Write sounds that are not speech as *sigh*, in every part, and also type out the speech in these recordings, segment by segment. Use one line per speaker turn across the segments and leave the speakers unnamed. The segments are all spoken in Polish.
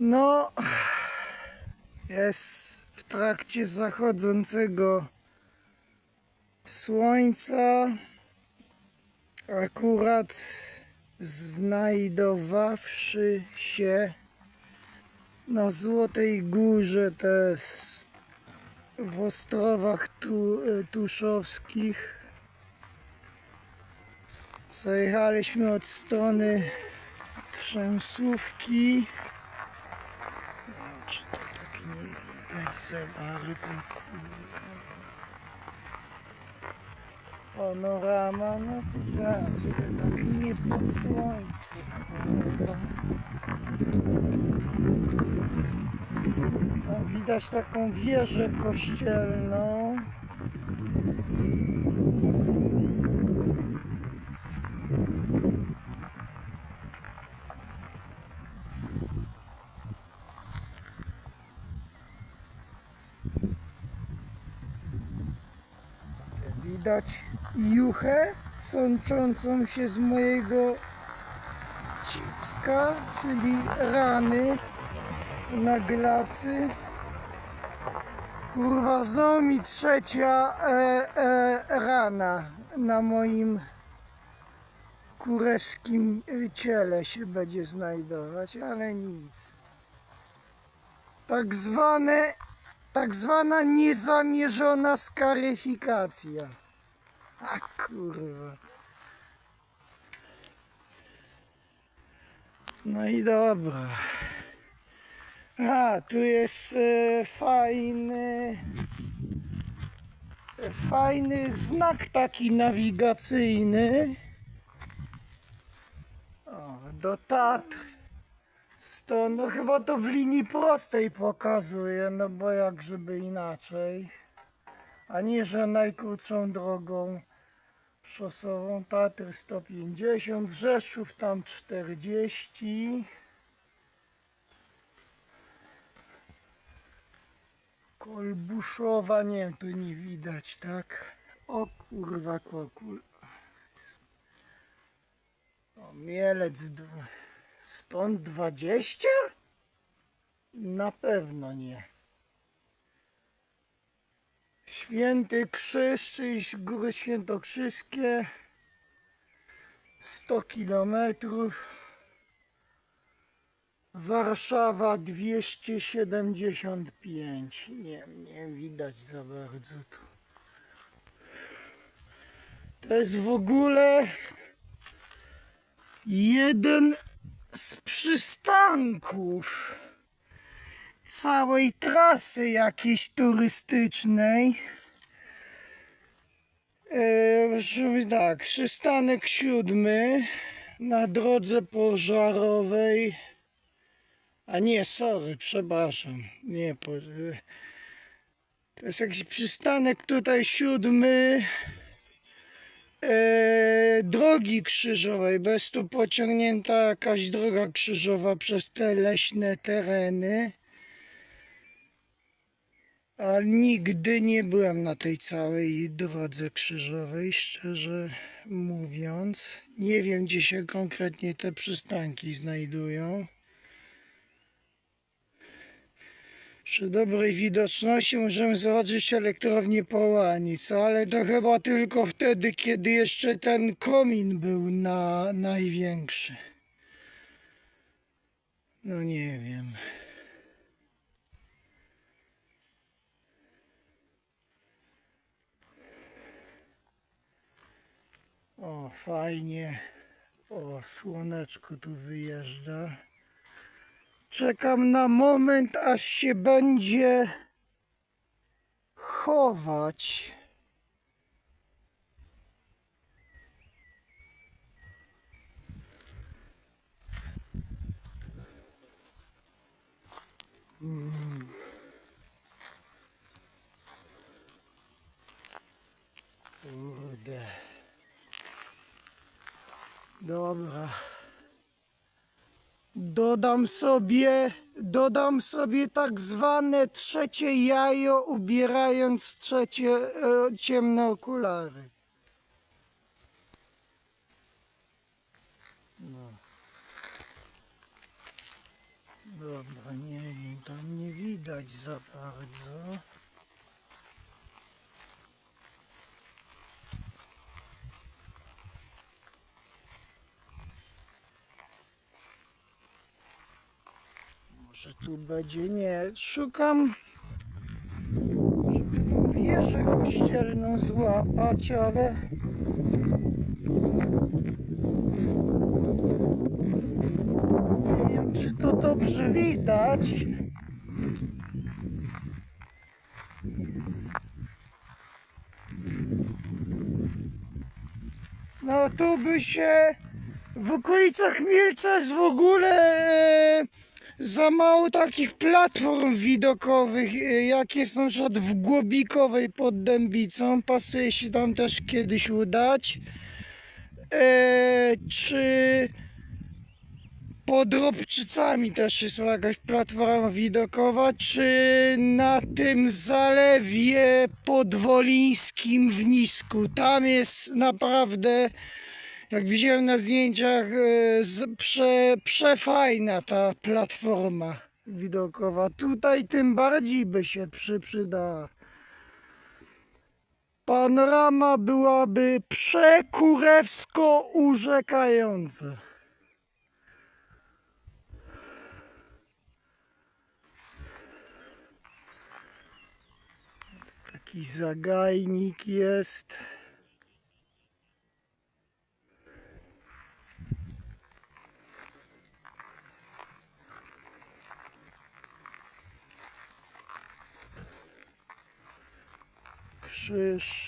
No, *sighs* jest w trakcie zachodzącego słońca. Akurat znajdowawszy się na Złotej Górze, to jest w Ostrowach tu, Tuszowskich. Zajechaliśmy od strony Trzęsówki. Czy to tak nie bardzo? kurwa. Panorama, no to tak, nie pod słońce. Tam widać taką wieżę kościelną. Widać juchę sączącą się z mojego cipska, czyli rany na glacy. Kurwa, znowu mi trzecia e, e, rana na moim kurewskim e, ciele się będzie znajdować, ale nic. Tak zwane, tak zwana niezamierzona skaryfikacja. A kurwa. No i dobra. A, tu jest e, fajny, fajny znak taki nawigacyjny. O, do Tatr. Stąd, no chyba to w linii prostej pokazuje, no bo jak żeby inaczej. A nie, że najkrótszą drogą szosową Tatry 150, Rzeszów tam 40. Kolbuszowa, nie wiem, tu nie widać, tak? O kurwa, kokul. O, Mielec, stąd 20? Na pewno nie. Święty Krzyż, Góry Świętokrzyskie, 100 kilometrów. Warszawa 275. Nie, nie widać za bardzo tu. To jest w ogóle jeden z przystanków całej trasy jakiejś turystycznej. Musimy tak, przystanek siódmy na drodze pożarowej. A nie, sorry, przepraszam. Nie, po, to jest jakiś przystanek tutaj siódmy drogi krzyżowej. Bez tu pociągnięta jakaś droga krzyżowa przez te leśne tereny. Ale nigdy nie byłem na tej całej drodze krzyżowej, szczerze mówiąc. Nie wiem, gdzie się konkretnie te przystanki znajdują. Przy dobrej widoczności możemy zobaczyć elektrownię Połanic, ale to chyba tylko wtedy, kiedy jeszcze ten komin był na największy. No nie wiem. Fajnie. O, słoneczko tu wyjeżdża. Czekam na moment, aż się będzie chować. Mm. Kurde. Dobra. Dodam sobie, dodam sobie tak zwane trzecie jajo, ubierając trzecie e, ciemne okulary. No. Dobra, widać za bardzo. Może tu będzie nie. Szukam, żeby tą wieżę kościelną złapać, ale nie wiem, czy to dobrze widać. No tu by się w okolicach Mielca jest w ogóle e, za mało takich platform widokowych, e, jak jest na przykład w Głobikowej pod Dębicą. Pasuje się tam też kiedyś udać. E, czy pod Robczycami też jest jakaś platforma widokowa, czy na tym zalewie podwolińskim w Nisku. Tam jest naprawdę, jak widziałem na zdjęciach, e, prze, przefajna ta platforma widokowa. Tutaj tym bardziej by się przy, przydała. Panorama byłaby przekurewsko urzekająca. Taki zagajnik jest.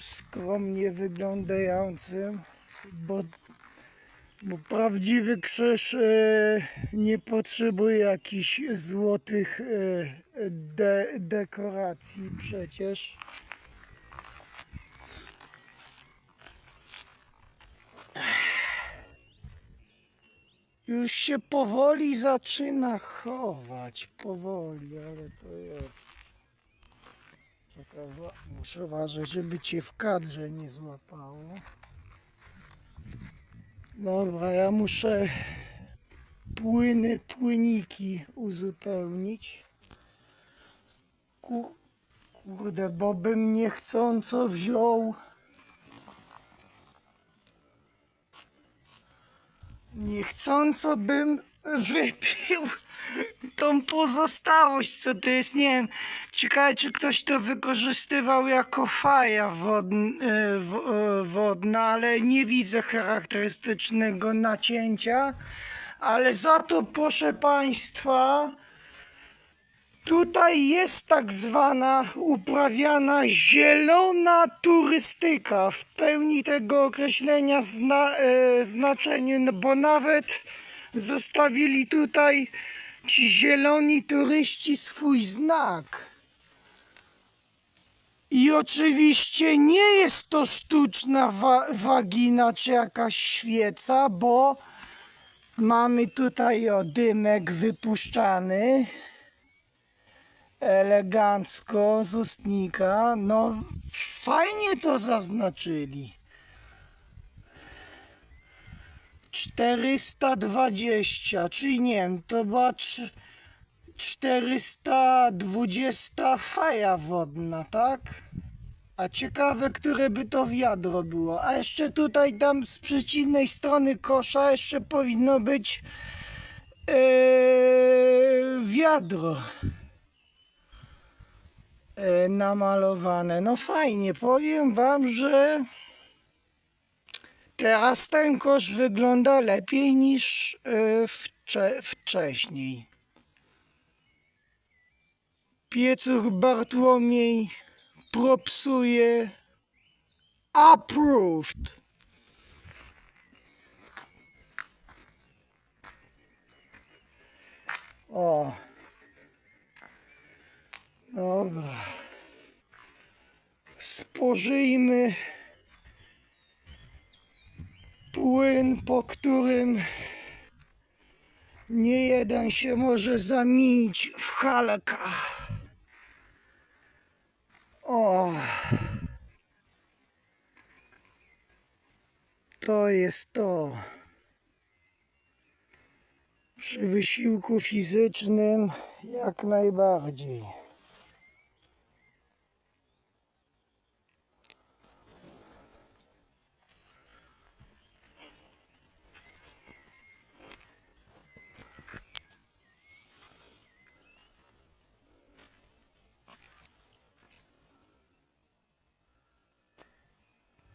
Skromnie wyglądający, bo, bo prawdziwy krzyż e, nie potrzebuje jakichś złotych e, de, dekoracji przecież. Już się powoli zaczyna chować, powoli, ale to jest. Muszę uważać, żeby cię w kadrze nie złapało. Dobra, ja muszę płyny, płyniki uzupełnić. Kur, kurde, bo bym niechcąco wziął Niechcąco bym wypił tą pozostałość, co to jest, nie wiem, ciekawe czy ktoś to wykorzystywał jako faja e, e, wodna, ale nie widzę charakterystycznego nacięcia, ale za to proszę Państwa, Tutaj jest tak zwana uprawiana zielona turystyka w pełni tego określenia zna, e, znaczeniu, no bo nawet zostawili tutaj ci zieloni turyści swój znak. I oczywiście nie jest to sztuczna wa- wagina czy jakaś świeca, bo mamy tutaj o dymek wypuszczany elegancko z ustnika. No fajnie to zaznaczyli. 420, czyli nie wiem, to była trz- 420 faja wodna, tak? A ciekawe, które by to wiadro było. A jeszcze tutaj tam z przeciwnej strony kosza jeszcze powinno być yy, wiadro e, namalowane. No fajnie, powiem wam, że teraz ten kosz wygląda lepiej niż e, wcze, wcześniej. Piecuch Bartłomiej propsuje approved. O. Dobra. Spożyjmy płyn, po którym nie jeden się może zamienić w halka. O. To jest to. Przy wysiłku fizycznym jak najbardziej.